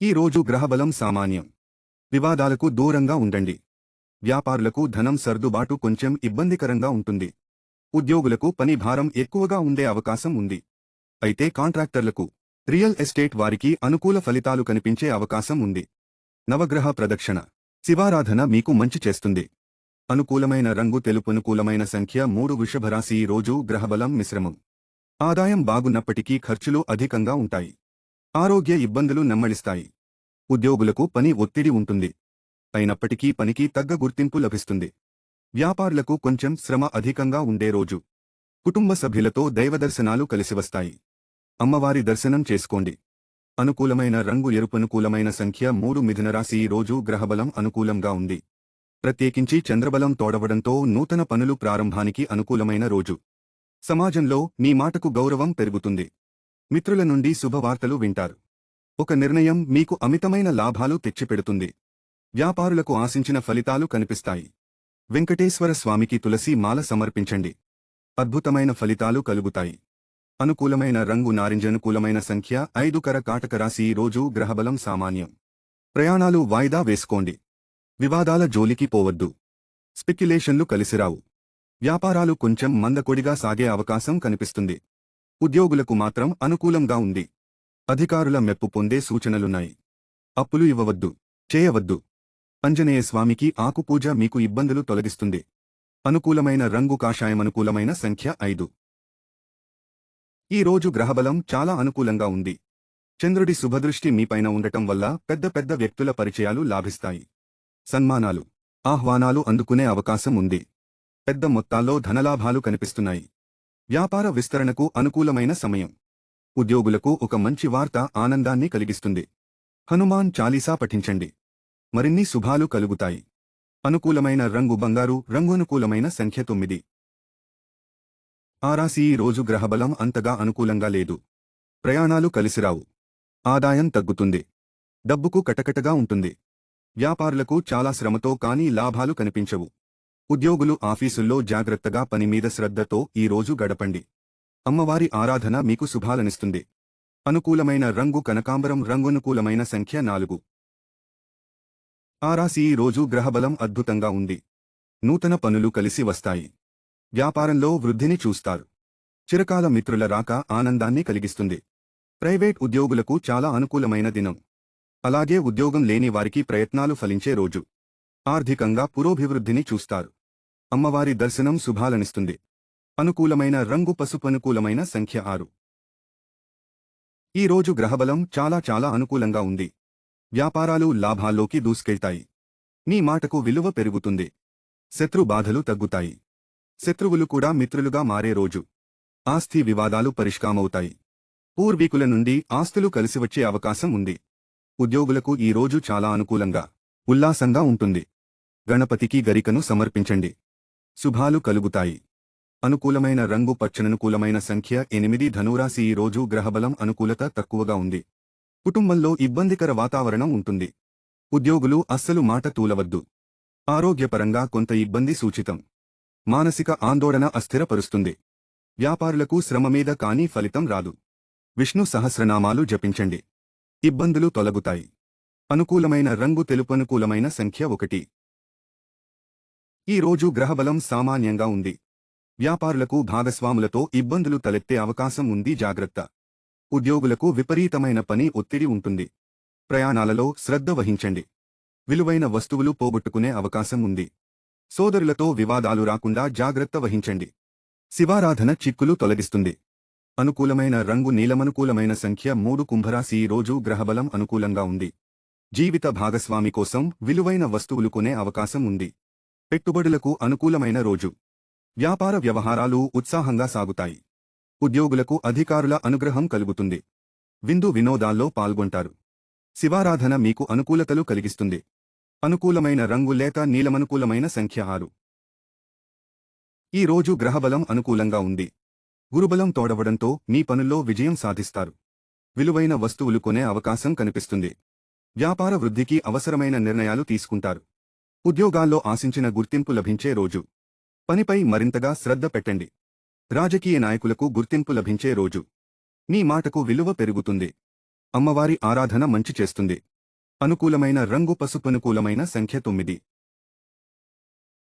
ఈ రోజు గ్రహబలం సామాన్యం. వివాదాలకు దూరంగా ఉండండి. వ్యాపారులకు ధనం సర్దుబాటు కొంచెం ఇబ్బందికరంగా ఉంటుంది. ఉద్యోగులకు పని భారం ఎక్కువగా ఉండే అవకాశం ఉంది. అయితే కాంట్రాక్టర్లకు రియల్ ఎస్టేట్ వారికి అనుకూల ఫలితాలు కనిపించే అవకాశం ఉంది. నవగ్రహ ప్రదక్షిణ. శివారాధన మీకు మంచి చేస్తుంది. అనుకూలమైన రంగు తెలుపు అనుకూలమైన సంఖ్య మూడు వృషభరాశి రోజు గ్రహబలం మిశ్రమం. ఆదాయం బాగున్నప్పటికీ ఖర్చులు అధికంగా ఉంటాయి. ఆరోగ్య ఇబ్బందులు నెమ్మడిస్తాయి ఉద్యోగులకు పని ఒత్తిడి ఉంటుంది. అయినప్పటికీ పనికి తగ్గ గుర్తింపు లభిస్తుంది. వ్యాపారులకు కొంచెం శ్రమ అధికంగా ఉండే రోజు. కుటుంబ సభ్యులతో దైవదర్శనాలు కలిసివస్తాయి అమ్మవారి దర్శనం చేసుకోండి. అనుకూలమైన రంగు ఎరుపు అనుకూలమైన సంఖ్య మూడు మిథునరాశి ఈ రోజు గ్రహబలం అనుకూలంగా ఉంది. ప్రత్యేకించి చంద్రబలం తోడవడంతో నూతన పనులు ప్రారంభానికి అనుకూలమైన రోజు. సమాజంలో మీ మాటకు గౌరవం పెరుగుతుంది. మిత్రుల నుండి శుభవార్తలు వింటారు. ఒక నిర్ణయం మీకు అమితమైన లాభాలు తెచ్చిపెడుతుంది. వ్యాపారులకు ఆశించిన ఫలితాలు కనిపిస్తాయి. వెంకటేశ్వర స్వామికి తులసి మాల సమర్పించండి. అద్భుతమైన ఫలితాలు కలుగుతాయి. అనుకూలమైన రంగు నారింజ అనుకూలమైన సంఖ్య ఐదు కర కాటక రాశి రోజు గ్రహబలం సామాన్యం. ప్రయాణాలు వాయిదా వేసుకోండి. వివాదాల జోలికి పోవద్దు. స్పెక్యులేషన్లు కలిసిరావు. వ్యాపారాలు కొంచెం మందకొడిగా సాగే అవకాశం కనిపిస్తుంది. ఉద్యోగులకు మాత్రం అనుకూలంగా ఉంది. అధికారుల మెప్పు పొందే సూచనలున్నాయి. అప్పులు ఇవ్వవద్దు చేయవద్దు. అంజనేయ స్వామికి ఆకుపూజ మీకు ఇబ్బందులు తొలగిస్తుంది. అనుకూలమైన రంగు కాషాయమనుకూలమైన సంఖ్య ఐదు. ఈ రోజు గ్రహబలం చాలా అనుకూలంగా ఉంది. చంద్రుడి శుభదృష్టి మీపైన ఉండటం వల్ల పెద్ద పెద్ద వ్యక్తుల పరిచయాలు లాభిస్తాయి. సన్మానాలు ఆహ్వానాలు అందుకునే అవకాశం ఉంది. పెద్ద మొత్తాల్లో ధనలాభాలు కనిపిస్తున్నాయి. వ్యాపార విస్తరణకు అనుకూలమైన సమయం. ఉద్యోగులకు ఒక మంచి వార్త ఆనందాన్ని కలిగిస్తుంది. హనుమాన్ చాలీసా పఠించండి. మరిన్ని శుభాలు కలుగుతాయి. అనుకూలమైన రంగు బంగారు రంగు అనుకూలమైన సంఖ్య తొమ్మిది. ఆరాసి ఈ రోజు గ్రహబలం అంతగా అనుకూలంగా లేదు. ప్రయాణాలు కలిసిరావు. ఆదాయం తగ్గుతుంది. డబ్బుకు కటకటగా ఉంటుంది. వ్యాపారులకు చాలా శ్రమతో కానీ లాభాలు కనిపించవు. ఉద్యోగులు ఆఫీసుల్లో జాగ్రత్తగా పనిమీద శ్రద్ధతో ఈ రోజు గడపండి. అమ్మవారి ఆరాధన మీకు శుభాలనిస్తుంది. అనుకూలమైన రంగు కనకాంబరం రంగునుకూలమైన సంఖ్య నాలుగు. ఆరాశి ఈ రోజు గ్రహబలం అద్భుతంగా ఉంది. నూతన పనులు కలిసి వస్తాయి. వ్యాపారంలో వృద్ధిని చూస్తారు. చిరకాల మిత్రుల రాక ఆనందాన్ని కలిగిస్తుంది. ప్రైవేట్ ఉద్యోగులకు చాలా అనుకూలమైన దినం. అలాగే ఉద్యోగం లేని వారికి ప్రయత్నాలు ఫలించే రోజు. ఆర్థికంగా పురోభివృద్ధిని చూస్తారు. అమ్మవారి దర్శనం శుభాలనిస్తుంది. అనుకూలమైన రంగు పసుపు అనుకూలమైన సంఖ్య ఆరు. ఈ రోజు గ్రహబలం చాలా చాలా అనుకూలంగా ఉంది. వ్యాపారాలు లాభాల్లోకి దూసుకెళ్తాయి. మీ మాటకు విలువ పెరుగుతుంది. శత్రు బాధలు తగ్గుతాయి. శత్రువులు కూడా మిత్రులుగా మారే రోజు. ఆస్తి వివాదాలు పరిష్కామవుతాయి పూర్వీకుల నుండి ఆస్తులు కలిసివచ్చే అవకాశం ఉంది. ఉద్యోగులకు ఈ రోజు చాలా అనుకూలంగా ఉల్లాసంగా ఉంటుంది. గణపతికి గరికను సమర్పించండి. శుభాలు కలుగుతాయి. అనుకూలమైన రంగు పచ్చననుకూలమైన సంఖ్య ఎనిమిది. ధనురాశి ఈ రోజు గ్రహబలం అనుకూలత తక్కువగా ఉంది. కుటుంబంలో ఇబ్బందికర వాతావరణం ఉంటుంది. ఉద్యోగులు అస్సలు మాట తూలవద్దు. ఆరోగ్యపరంగా కొంత ఇబ్బంది సూచితం. మానసిక ఆందోళన అస్థిరపరుస్తుంది. వ్యాపారులకు శ్రమ మీద కానీ ఫలితం రాదు. విష్ణు సహస్రనామాలు జపించండి. ఇబ్బందులు తొలగుతాయి. అనుకూలమైన రంగు తెలుపు అనుకూలమైన సంఖ్య ఒకటి. ఈ రోజు గ్రహబలం సామాన్యంగా ఉంది. వ్యాపారులకు భాగస్వాములతో ఇబ్బందులు తలెత్తే అవకాశం ఉంది. జాగ్రత్త. ఉద్యోగులకు విపరీతమైన పని ఒత్తిడి ఉంటుంది. ప్రయాణాలలో శ్రద్ధ వహించండి. విలువైన వస్తువులు పోగొట్టుకునే అవకాశం ఉంది. సోదరులతో వివాదాలు రాకుండా జాగ్రత్త వహించండి. శివారాధన చిక్కులు తొలగిస్తుంది. అనుకూలమైన రంగు నీలమనుకూలమైన సంఖ్య మూడు కుంభరాశి రోజు గ్రహబలం అనుకూలంగా ఉంది. జీవిత భాగస్వామి కోసం విలువైన వస్తువులు కొనే అవకాశం ఉంది. పెట్టుబడులకు అనుకూలమైన రోజు. వ్యాపార వ్యవహారాలు ఉత్సాహంగా సాగుతాయి. ఉద్యోగులకు అధికారుల అనుగ్రహం కలుగుతుంది. విందు వినోదాల్లో పాల్గొంటారు. శివారాధన మీకు అనుకూలతలు కలిగిస్తుంది. అనుకూలమైన రంగు లేక నీలమనుకూలమైన సంఖ్య ఆరు. ఈ రోజు గ్రహబలం అనుకూలంగా ఉంది. గురుబలం తోడవడంతో మీ పనుల్లో విజయం సాధిస్తారు. విలువైన వస్తువులు కొనే అవకాశం కనిపిస్తుంది. వ్యాపార వృద్ధికి అవసరమైన నిర్ణయాలు తీసుకుంటారు. ఉద్యోగాల్లో ఆశించిన గుర్తింపు లభించే రోజు. పనిపై మరింతగా శ్రద్ధ పెట్టండి. రాజకీయ నాయకులకు గుర్తింపు లభించే రోజు. మీ మాటకు విలువ పెరుగుతుంది. అమ్మవారి ఆరాధన మంచి చేస్తుంది. అనుకూలమైన రంగు పసుపనుకూలమైన సంఖ్య తొమ్మిది.